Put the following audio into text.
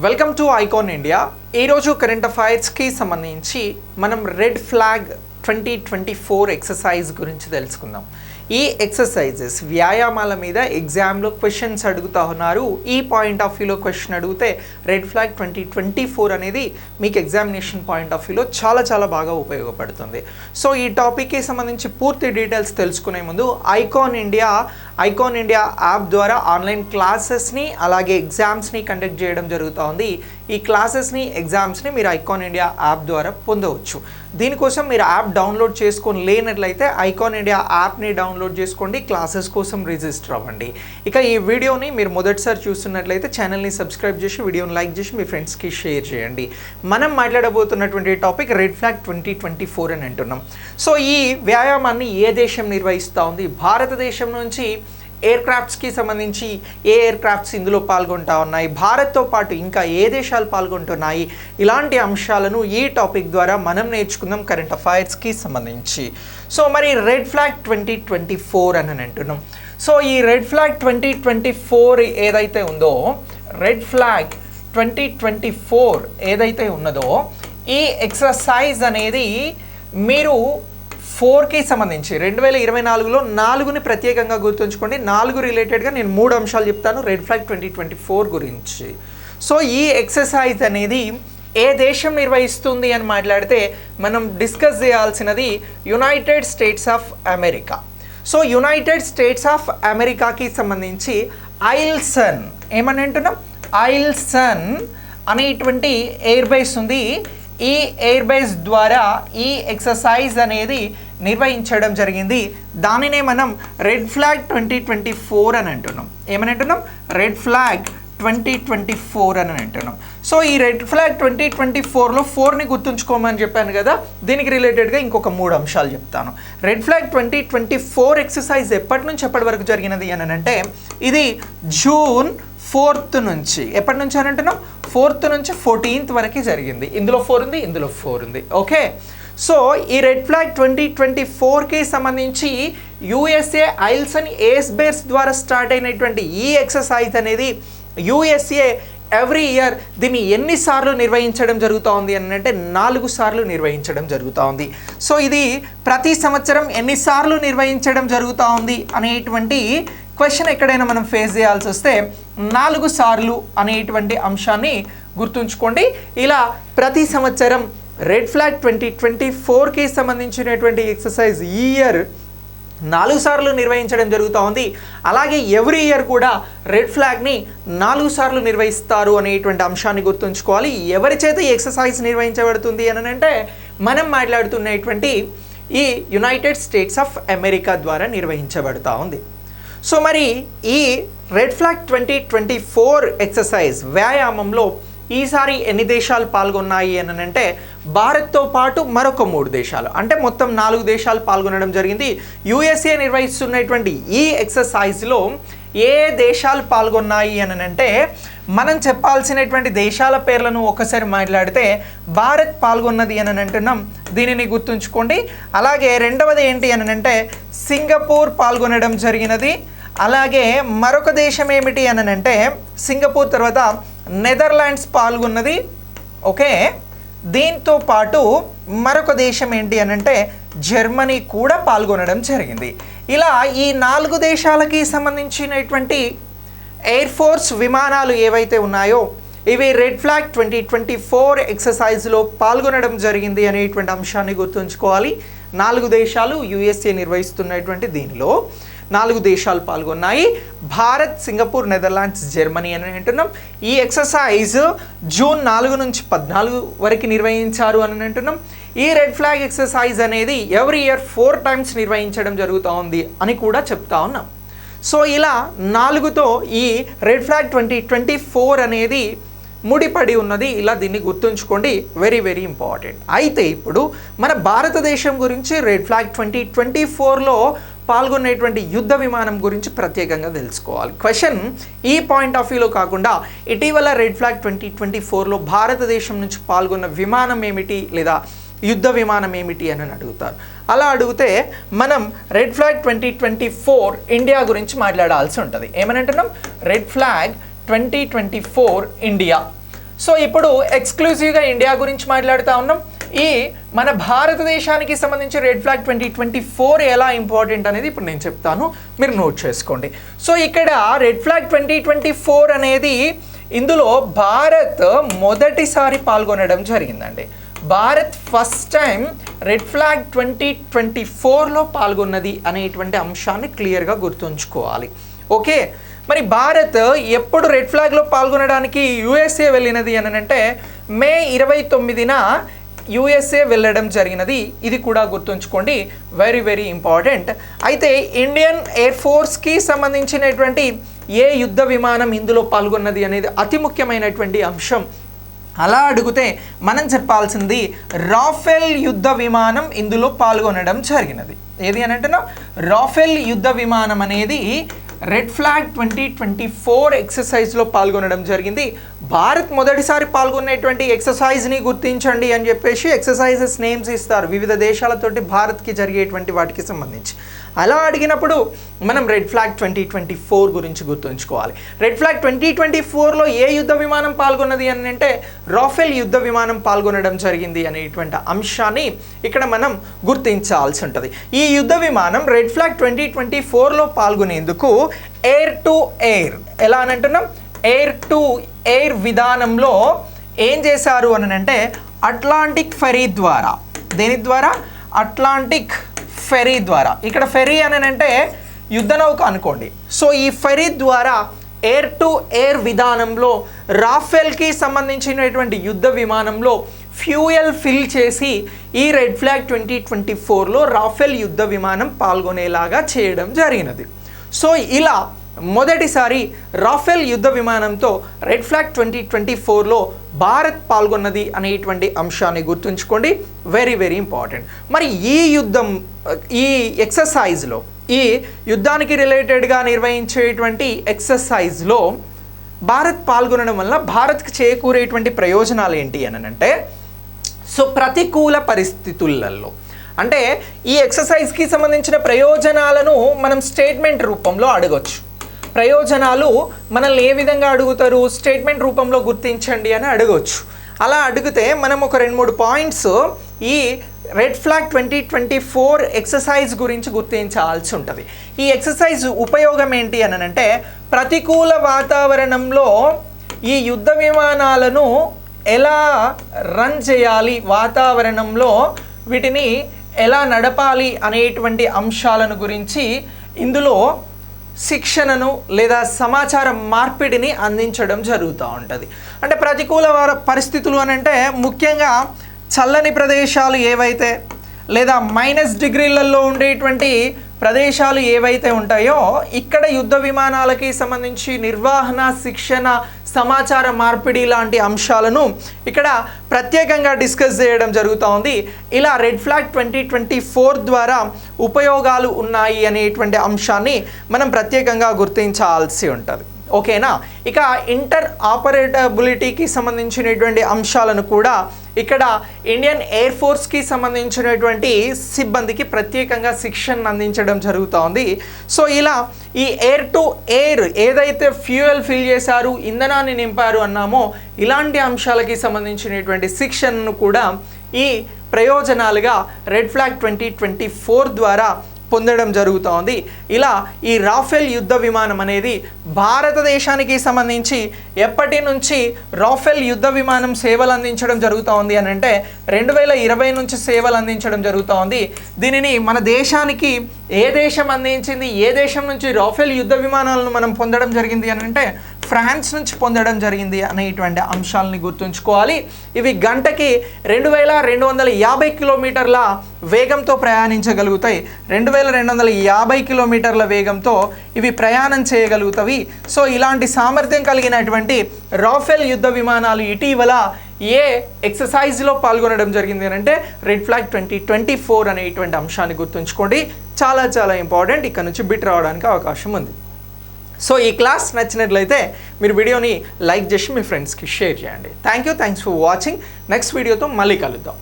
Welcome to icon India ఈరోజు current అఫైర్స్కి సంబంధించి మనం red flag twenty twenty four exercise గురించి తెలుసుకుందాం. ఈ ఎక్సర్సైజెస్ వ్యాయామాల మీద ఎగ్జామ్లో క్వశ్చన్స్ అడుగుతా ఉన్నారు. ఈ పాయింట్ ఆఫ్ వ్యూలో క్వశ్చన్ అడిగితే red flag twenty twenty four అనేది మీకు ఎగ్జామినేషన్ పాయింట్ ఆఫ్ వ్యూలో చాలా చాలా బాగా ఉపయోగపడుతుంది. సో ఈ టాపిక్కి సంబంధించి పూర్తి డీటెయిల్స్ తెలుసుకునే ముందు Icon India Icon India app ద్వారా ఆన్లైన్ క్లాసెస్ని అలాగే ఎగ్జామ్స్ని కండక్ట్ చేయడం జరుగుతూ ఉంది. ఈ క్లాసెస్ని ఎగ్జామ్స్ని మీరు ఐకాన్ ఇండియా యాప్ ద్వారా పొందవచ్చు. దీనికోసం మీరు యాప్ డౌన్లోడ్ చేసుకొని లేనట్లయితే ఐకాన్ ఇండియా యాప్ని డౌన్లోడ్ చేసుకోండి క్లాసెస్ కోసం రిజిస్టర్ అవ్వండి. ఇక ఈ వీడియోని మీరు మొదటిసారి చూస్తున్నట్లయితే ఛానల్ని సబ్స్క్రైబ్ చేసి వీడియోని లైక్ చేసి మీ ఫ్రెండ్స్కి షేర్ చేయండి. మనం మాట్లాడబోతున్నటువంటి topic red flag twenty twenty four అని అంటున్నాం. సో ఈ వ్యాయామాన్ని ఏ దేశం నిర్వహిస్తూ ఉంది? భారతదేశం నుంచి ఎయిర్ క్రాఫ్ట్స్కి సంబంధించి ఏ ఎయిర్ క్రాఫ్ట్స్ ఇందులో పాల్గొంటా ఉన్నాయి? భారత్తో పాటు ఇంకా ఏ దేశాలు పాల్గొంటున్నాయి? ఇలాంటి అంశాలను ఈ టాపిక్ ద్వారా మనం నేర్చుకుందాం కరెంట్ అఫైర్స్కి సంబంధించి. సో మరి red flag twenty twenty four అని అంటున్నాం. సో ఈ red flag twenty twenty four ఏదైతే ఉందో red flag twenty twenty four ఏదైతే ఉన్నదో ఈ ఎక్సర్సైజ్ అనేది మీరు ఫోర్కి సంబంధించి రెండు వేల ఇరవై నాలుగులో నాలుగుని ప్రత్యేకంగా గుర్తుంచుకోండి. నాలుగు రిలేటెడ్గా నేను మూడు అంశాలు చెప్తాను. Red flag twenty twenty four గురించి. సో ఈ ఎక్సర్సైజ్ అనేది ఏ దేశం నిర్వహిస్తుంది అని మాట్లాడితే మనం discuss చేయాల్సినది United States of America. So United States of అమెరికాకి సంబంధించి ఐల్సన్ ఏమని అంటున్నాం? ఐల్సన్ అనేటువంటి ఎయిర్ బేస్ ఉంది. ఈ ఎయిర్ బేస్ ద్వారా ఈ ఎక్సర్సైజ్ అనేది నిర్వహించడం జరిగింది. దానినే మనం red flag twenty twenty four అని అంటున్నాం. ఏమని అంటున్నాం red flag twenty twenty four అని అంటున్నాం. సో ఈ రెడ్ ఫ్లాగ్ ట్వంటీ ట్వంటీ ఫోర్లో ఫోర్ని గుర్తుంచుకోమని చెప్పాను కదా దీనికి రిలేటెడ్గా ఇంకొక మూడు అంశాలు చెప్తాను. Red flag twenty twenty four exercise ఎప్పటి నుంచి ఎప్పటి వరకు జరిగినది అని అంటే ఇది జూన్ ఫోర్త్ నుంచి ఎప్పటి నుంచి అని అంటున్నాం? ఫోర్త్ నుంచి ఫోర్టీన్త్ వరకు జరిగింది. ఇందులో ఫోర్ ఉంది ఇందులో ఫోర్ ఉంది. ఓకే? సో ఈ రెడ్ ఫ్లాగ్ ట్వంటీ ట్వంటీ ఫోర్కి సంబంధించి యూఎస్ఏ ఐల్సన్ ఏస్ బేస్ ద్వారా స్టార్ట్ అయినటువంటి ఈ ఎక్సర్సైజ్ అనేది యూఎస్ఏ ఎవ్రీ ఇయర్ దీన్ని ఎన్నిసార్లు నిర్వహించడం జరుగుతూ ఉంది అని అంటే నాలుగు సార్లు నిర్వహించడం జరుగుతూ ఉంది. సో ఇది ప్రతి సంవత్సరం ఎన్నిసార్లు నిర్వహించడం జరుగుతూ ఉంది అనేటువంటి క్వశ్చన్ ఎక్కడైనా మనం ఫేస్ చేయాల్సి వస్తే నాలుగు సార్లు అనేటువంటి అంశాన్ని గుర్తుంచుకోండి. ఇలా ప్రతి సంవత్సరం రెడ్ ఫ్లాగ్ ట్వంటీ ట్వంటీ ఫోర్కి సంబంధించినటువంటి ఎక్సర్సైజ్ ఈ ఇయర్ నాలుగు సార్లు నిర్వహించడం జరుగుతూ ఉంది. అలాగే ఎవ్రీ ఇయర్ కూడా రెడ్ ఫ్లాగ్ని నాలుగు సార్లు నిర్వహిస్తారు అనేటువంటి అంశాన్ని గుర్తుంచుకోవాలి. ఎవరి చేత ఈ ఎక్సర్సైజ్ నిర్వహించబడుతుంది అని అంటే మనం మాట్లాడుతున్నటువంటి ఈ యునైటెడ్ స్టేట్స్ ఆఫ్ అమెరికా ద్వారా నిర్వహించబడుతూ ఉంది. సో మరి ఈ red flag twenty twenty four exercise వ్యాయామంలో ఈసారి ఎన్ని దేశాలు పాల్గొన్నాయి అని అంటే భారత్తో పాటు మరొక మూడు దేశాలు. అంటే మొత్తం నాలుగు దేశాలు పాల్గొనడం జరిగింది. యుఎస్ఏ నిర్వహిస్తున్నటువంటి ఈ ఎక్సర్సైజ్లో ఏ దేశాలు పాల్గొన్నాయి అని అంటే మనం చెప్పాల్సినటువంటి దేశాల పేర్లను ఒకసారి మాట్లాడితే భారత్ పాల్గొన్నది అని అంటున్నాం దీనిని గుర్తుంచుకోండి. అలాగే రెండవది ఏంటి అని అంటే సింగపూర్ పాల్గొనడం జరిగినది. అలాగే మరొక దేశం ఏమిటి అని అంటే సింగపూర్ తర్వాత నెదర్లాండ్స్ పాల్గొన్నది. ఓకే? దీంతో పాటు మరొక దేశం ఏంటి అని అంటే జర్మనీ కూడా పాల్గొనడం జరిగింది. ఇలా ఈ నాలుగు దేశాలకి సంబంధించినటువంటి ఎయిర్ ఫోర్స్ విమానాలు ఏవైతే ఉన్నాయో ఇవి red flag twenty twenty four ఎక్సర్సైజ్లో పాల్గొనడం జరిగింది అనేటువంటి అంశాన్ని గుర్తుంచుకోవాలి. నాలుగు దేశాలు యుఎస్ఏ నిర్వహిస్తున్నటువంటి దీనిలో. నాలుగు దేశాలు పాల్గొన్నాయి. భారత్ సింగపూర్ నెదర్లాండ్స్ జర్మనీ అని అంటున్నాం. ఈ ఎక్సర్సైజ్ జూన్ నాలుగు నుంచి పద్నాలుగు వరకు నిర్వహించారు అని అంటున్నాం. ఈ రెడ్ ఫ్లాగ్ ఎక్సర్సైజ్ అనేది ఎవ్రీ ఇయర్ ఫోర్ టైమ్స్ నిర్వహించడం జరుగుతూ ఉంది అని కూడా చెప్తా ఉన్నాం. సో ఇలా నాలుగుతో ఈ red flag twenty twenty four అనేది ముడిపడి ఉన్నది. ఇలా దీన్ని గుర్తుంచుకోండి. Very very important. అయితే ఇప్పుడు మన భారతదేశం గురించి రెడ్ ఫ్లాగ్ ట్వంటీ ట్వంటీ ఫోర్లో పాల్గొనేటువంటి యుద్ధ విమానం గురించి ప్రత్యేకంగా తెలుసుకోవాలి. క్వశ్చన్ ఈ పాయింట్ ఆఫ్ వ్యూలో కాకుండా ఇటీవల రెడ్ ఫ్లాగ్ ట్వంటీ ట్వంటీ ఫోర్లో భారతదేశం నుంచి పాల్గొన్న విమానం ఏమిటి లేదా యుద్ధ విమానం ఏమిటి అని అడుగుతారు. అలా అడిగితే మనం red flag twenty twenty four India గురించి మాట్లాడాల్సి ఉంటుంది. ఏమని అంటున్నాం red flag twenty twenty four India so ఇప్పుడు ఎక్స్క్లూజివ్గా ఇండియా గురించి మాట్లాడుతూ ఉన్నాం. ఈ మన భారతదేశానికి సంబంధించి red flag twenty twenty four ఎలా ఇంపార్టెంట్ అనేది ఇప్పుడు నేను చెప్తాను. మీరు నోట్ చేసుకోండి. సో ఇక్కడ red flag twenty twenty four అనేది ఇందులో భారత్ మొదటిసారి పాల్గొనడం జరిగిందండి. Bharat first time red flag twenty twenty ఫోర్లో పాల్గొన్నది అనేటువంటి అంశాన్ని క్లియర్గా గుర్తుంచుకోవాలి. ఓకే మరి భారత్ ఎప్పుడు రెడ్ ఫ్లాగ్లో పాల్గొనడానికి యుఎస్ఏ వెళ్ళినది అని అంటే మే ఇరవై తొమ్మిదిన యుఎస్ఏ వెళ్ళడం జరిగినది. ఇది కూడా గుర్తుంచుకోండి. వెరీ వెరీ ఇంపార్టెంట్ అయితే ఇండియన్ ఎయిర్ ఫోర్స్కి సంబంధించినటువంటి ఏ యుద్ధ విమానం ఇందులో పాల్గొన్నది అనేది అతి ముఖ్యమైనటువంటి అంశం. అలా అడిగితే మనం చెప్పాల్సింది రాఫెల్ యుద్ధ విమానం ఇందులో పాల్గొనడం జరిగినది. ఏది అని అంటున్నా రాఫెల్ యుద్ధ విమానం అనేది red flag twenty twenty four ఎక్సర్సైజ్లో పాల్గొనడం జరిగింది. భారత్ మొదటిసారి పాల్గొనేటువంటి ఎక్సర్సైజ్ని గుర్తించండి అని చెప్పేసి ఎక్సర్సైజెస్ నేమ్స్ ఇస్తారు. వివిధ దేశాలతోటి భారత్కి జరిగేటువంటి వాటికి సంబంధించి. అలా అడిగినప్పుడు మనం red flag twenty twenty four గురించి గుర్తుంచుకోవాలి. రెడ్ ఫ్లాగ్ ట్వంటీ ట్వంటీ ఫోర్లో ఏ యుద్ధ విమానం పాల్గొన్నది అని అంటే రాఫెల్ యుద్ధ విమానం పాల్గొనడం జరిగింది అనేటువంటి అంశాన్ని ఇక్కడ మనం గుర్తించాల్సి ఉంటుంది. ఈ యుద్ధ విమానం రెడ్ ఫ్లాగ్ ట్వంటీ ట్వంటీ ఫోర్లో పాల్గొనేందుకు ఎయిర్ టు ఎయిర్ ఎలా అని అంటున్నాం? ఎయిర్ టు ఎయిర్ విధానంలో ఏం చేశారు అని అంటే అట్లాంటిక్ ఫెరీ ద్వారా. దేని ద్వారా? అట్లాంటిక్ ఫెరీ ద్వారా. ఇక్కడ ఫెరీ అని అంటే యుద్ధ నౌక అనుకోండి. సో ఈ ఫెరీ ద్వారా ఎయిర్ టు ఎయిర్ విధానంలో రాఫెల్కి సంబంధించినటువంటి యుద్ధ విమానంలో ఫ్యూయల్ ఫిల్ చేసి ఈ రెడ్ ఫ్లాగ్ ట్వంటీ ట్వంటీ ఫోర్లో రాఫెల్ యుద్ధ విమానం పాల్గొనేలాగా చేయడం జరిగినది. సో ఇలా మొదటిసారి రాఫెల్ యుద్ధ విమానంతో రెడ్ ఫ్లాగ్ ట్వంటీ ట్వంటీ ఫోర్లో భారత్ పాల్గొన్నది అనేటువంటి అంశాన్ని గుర్తుంచుకోండి. వెరీ వెరీ ఇంపార్టెంట్ మరి ఈ యుద్ధం ఈ ఎక్సర్సైజ్లో ఈ యుద్ధానికి రిలేటెడ్గా నిర్వహించేటువంటి ఎక్సర్సైజ్లో భారత్ పాల్గొనడం వల్ల భారత్కి చేకూరేటువంటి ప్రయోజనాలు ఏంటి అని అంటే సో ప్రతికూల పరిస్థితులలో అంటే ఈ ఎక్సర్సైజ్కి సంబంధించిన ప్రయోజనాలను మనం స్టేట్మెంట్ రూపంలో అడగొచ్చు. ప్రయోజనాలు మనల్ని ఏ విధంగా అడుగుతారు? స్టేట్మెంట్ రూపంలో గుర్తించండి అని అడగవచ్చు అలా అడిగితే మనం ఒక రెండు మూడు పాయింట్స్ ఈ red flag twenty twenty four exercise గురించి గుర్తించాల్సి ఉంటుంది. ఈ ఎక్సర్సైజ్ ఉపయోగం ఏంటి అని అంటే ప్రతికూల వాతావరణంలో ఈ యుద్ధ విమానాలను ఎలా రన్ చేయాలి? వాతావరణంలో వీటిని ఎలా నడపాలి? అనేటువంటి అంశాలను గురించి ఇందులో శిక్షణను లేదా సమాచార మార్పిడిని అందించడం జరుగుతూ ఉంటుంది. అంటే ప్రతికూల వార- పరిస్థితులు అని అంటే ముఖ్యంగా చల్లని ప్రదేశాలు ఏవైతే లేదా మైనస్ డిగ్రీలలో ఉండేటువంటి ప్రదేశాలు ఏవైతే ఉంటాయో ఇక్కడ యుద్ధ విమానాలకి సంబంధించి నిర్వహణ శిక్షణ సమాచార మార్పిడి లాంటి అంశాలను ఇక్కడ ప్రత్యేకంగా డిస్కస్ చేయడం జరుగుతూ ఉంది. ఇలా red flag twenty twenty four ద్వారా ఉపయోగాలు ఉన్నాయి అనేటువంటి అంశాన్ని మనం ప్రత్యేకంగా గుర్తించాల్సి ఉంటుంది. ఓకేనా? ఇక ఇంటర్ ఆపరేటబిలిటీకి సంబంధించినటువంటి అంశాలను కూడా ఇక్కడ ఇండియన్ ఎయిర్ ఫోర్స్కి సంబంధించినటువంటి సిబ్బందికి ప్రత్యేకంగా శిక్షణ అందించడం జరుగుతోంది. సో ఇలా ఈ ఎయిర్ టు ఎయిర్ ఏదైతే ఫ్యూయల్ ఫిల్ చేశారు ఇంధనాన్ని నింపారు అన్నామో ఇలాంటి అంశాలకి సంబంధించినటువంటి శిక్షణను కూడా ఈ ప్రయోజనాలుగా red flag twenty twenty four ద్వారా పొందడం జరుగుతోంది. ఇలా ఈ రాఫెల్ యుద్ధ విమానం అనేది భారతదేశానికి సంబంధించి ఎప్పటి నుంచి రాఫెల్ యుద్ధ విమానం సేవలు అందించడం జరుగుతోంది అని అంటే రెండు వేల ఇరవై నుంచి సేవలు అందించడం జరుగుతోంది. దీనిని మన దేశానికి ఏ దేశం అందించింది? ఏ దేశం నుంచి రాఫెల్ యుద్ధ విమానాలను మనం పొందడం జరిగింది అని అంటే ఫ్రాన్స్ నుంచి పొందడం జరిగింది అనేటువంటి అంశాలని గుర్తుంచుకోవాలి. ఇవి గంటకి రెండు వేల రెండు వందల యాభై కిలోమీటర్ల వేగంతో ప్రయాణించగలుగుతాయి. రెండు వేల రెండు వందల యాభై కిలోమీటర్ల వేగంతో ఇవి ప్రయాణం చేయగలుగుతాయి సో ఇలాంటి సామర్థ్యం కలిగినటువంటి రాఫెల్ యుద్ధ విమానాలు ఇటీవల ఏ ఎక్సర్సైజ్లో పాల్గొనడం జరిగింది అంటే red flag twenty twenty four అనేటువంటి అంశాన్ని గుర్తుంచుకోండి. చాలా చాలా ఇంపార్టెంట్. ఇక్కడ నుంచి బిట్ రావడానికి అవకాశం ఉంది. సో ఈ క్లాస్ నచ్చినట్లయితే మీరు వీడియోని లైక్ చేసి మీ ఫ్రెండ్స్కి షేర్ చేయండి. Thank you thanks for watching next వీడియోతో మళ్ళీ కలుద్దాం.